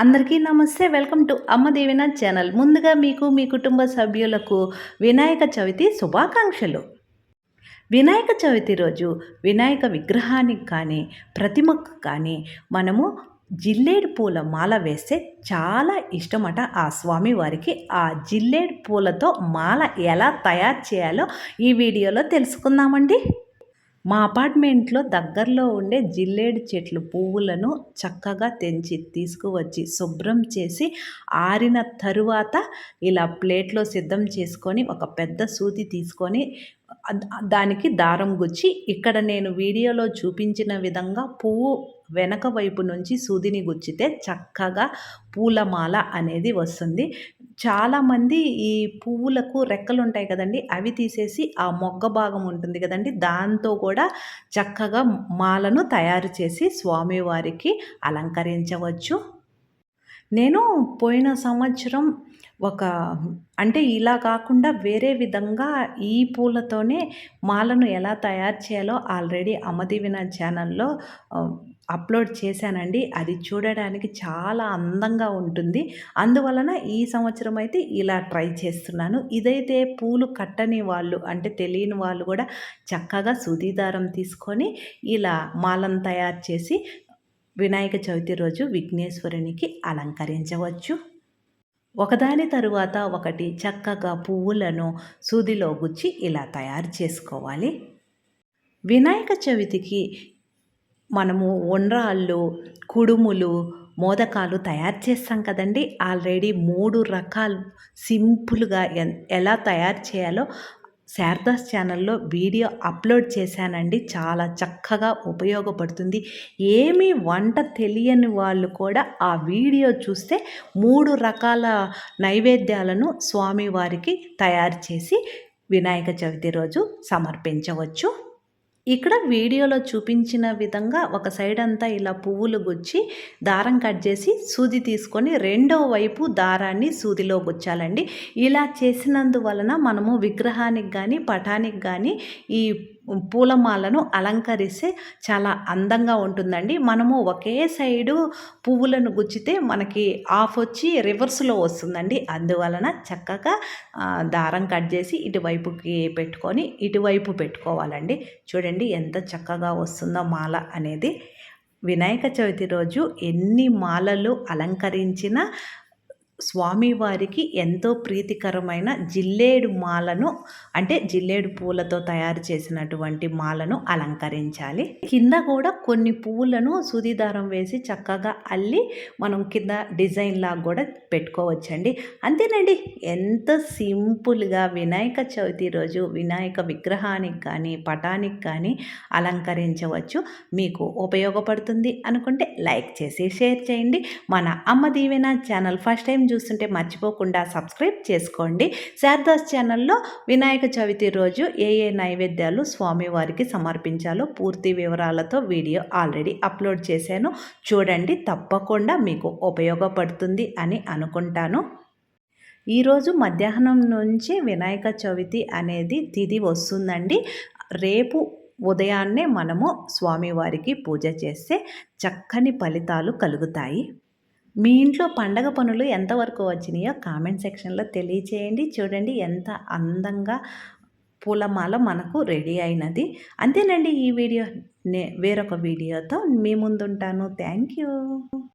అందరికీ నమస్తే. Welcome to అమ్మ దేవినాథ్ ఛానల్. ముందుగా మీకు మీ కుటుంబ సభ్యులకు వినాయక చవితి శుభాకాంక్షలు. వినాయక చవితి రోజు వినాయక విగ్రహానికి కానీ ప్రతిమకు కానీ మనము జిల్లేడు పూల మాల వేస్తే చాలా ఇష్టమట ఆ స్వామి వారికి ఆ జిల్లేడు పూలతో మాల ఎలా తయారు చేయాలో ఈ వీడియోలో తెలుసుకుందామండి. మా అపార్ట్మెంట్లో దగ్గరలో ఉండే జిల్లేడు చెట్లు పువ్వులను చక్కగా తెంచి తీసుకువచ్చి శుభ్రం చేసి ఆరిన తరువాత ఇలా ప్లేట్లో సిద్ధం చేసుకొని ఒక పెద్ద సూది తీసుకొని దానికి దారం గుచ్చి ఇక్కడ నేను వీడియోలో చూపించిన విధంగా పువ్వు వెనక వైపు నుంచి సూదిని గుచ్చితే చక్కగా పూలమాల అనేది వస్తుంది. చాలామంది ఈ పువ్వులకు రెక్కలు ఉంటాయి కదండి అవి తీసేసి ఆ మొగ్గ భాగం ఉంటుంది కదండి దాంతో కూడా చక్కగా మాలను తయారు చేసి స్వామివారికి అలంకరించవచ్చు. నేను పోయిన సంవత్సరం ఒక అంటే ఇలా కాకుండా వేరే విధంగా ఈ పూలతోనే మాలను ఎలా తయారు చేయాలో ఆల్రెడీ అమదివిన ఛానల్లో అప్లోడ్ చేశానండి. అది చూడడానికి చాలా అందంగా ఉంటుంది. అందువలన ఈ సంవత్సరం అయితే ఇలా ట్రై చేస్తున్నాను. ఇదైతే పూలు కట్టని వాళ్ళు అంటే తెలియని వాళ్ళు కూడా చక్కగా సుదీదారం తీసుకొని ఇలా మాలను తయారు చేసి వినాయక చవితి రోజు విఘ్నేశ్వరునికి అలంకరించవచ్చు. ఒకదాని తరువాత ఒకటి చక్కగా పువ్వులను సూదిలో గుచ్చి ఇలా తయారు చేసుకోవాలి. వినాయక చవితికి మనము ఉండ్రాళ్ళు కుడుములు మోదకాలు తయారు చేస్తాం కదండి. ఆల్రెడీ మూడు రకాలు సింపుల్గా ఎలా తయారు చేయాలో శారదాస్ ఛానల్లో వీడియో అప్లోడ్ చేశానండి. చాలా చక్కగా ఉపయోగపడుతుంది. ఏమీ వంట తెలియని వాళ్ళు కూడా ఆ వీడియో చూస్తే మూడు రకాల నైవేద్యాలను స్వామివారికి తయారు చేసి వినాయక చవితి రోజు సమర్పించవచ్చు. ఇక్కడ వీడియోలో చూపించిన విధంగా ఒక సైడ్ అంతా ఇలా పువ్వులు గుచ్చి దారం కట్ చేసి సూది తీసుకొని రెండో వైపు దారాన్ని సూదిలో గుచ్చాలండి. ఇలా చేసినందువలన మనము విగ్రహానికి కానీ పటానికి కానీ ఈ పూలమాలను అలంకరిస్తే చాలా అందంగా ఉంటుందండి. మనము ఒకే సైడు పువ్వులను గుచ్చితే మనకి ఆఫ్ వచ్చి రివర్స్లో వస్తుందండి. అందువలన చక్కగా దారం కట్ చేసి ఇటువైపుకి పెట్టుకొని ఇటువైపు పెట్టుకోవాలండి. చూడండి ఎంత చక్కగా వస్తుందో మాల అనేది. వినాయక చవితి రోజు ఎన్ని మాలలు అలంకరించిన స్వామివారికి ఎంతో ప్రీతికరమైన జిల్లేడు మాలను అంటే జిల్లేడు పూలతో తయారు చేసినటువంటి మాలను అలంకరించాలి. కింద కూడా కొన్ని పువ్వులను సుదిదారం వేసి చక్కగా అల్లి మనం కింద డిజైన్ లాగా కూడా పెట్టుకోవచ్చండి. అంతేనండి ఎంత సింపుల్గా వినాయక చవితి రోజు వినాయక విగ్రహానికి కానీ పటానికి కానీ అలంకరించవచ్చు. మీకు ఉపయోగపడుతుంది అనుకుంటే లైక్ చేసి షేర్ చేయండి. మన అమ్మ దీవెన ఛానల్ ఫస్ట్ టైం చూస్తుంటే మర్చిపోకుండా సబ్స్క్రైబ్ చేసుకోండి. శారదాస్ ఛానల్లో వినాయక చవితి రోజు ఏ ఏ నైవేద్యాలు స్వామివారికి సమర్పించాలో పూర్తి వివరాలతో వీడియో ఆల్రెడీ అప్లోడ్ చేశాను. చూడండి తప్పకుండా మీకు ఉపయోగపడుతుంది అని అనుకుంటాను. ఈరోజు మధ్యాహ్నం నుంచి వినాయక చవితి అనేది తిది వస్తుందండి. రేపు ఉదయాన్నే మనము స్వామివారికి పూజ చేస్తే చక్కని ఫలితాలు కలుగుతాయి. మీ ఇంట్లో పండగ పనులు ఎంతవరకు వచ్చినాయో కామెంట్ సెక్షన్లో తెలియచేయండి. చూడండి ఎంత అందంగా పూలమాల మనకు రెడీ అయినది. అంతేనండి ఈ వీడియో. నే వేరొక వీడియోతో మీ ముందుంటాను. Thank you.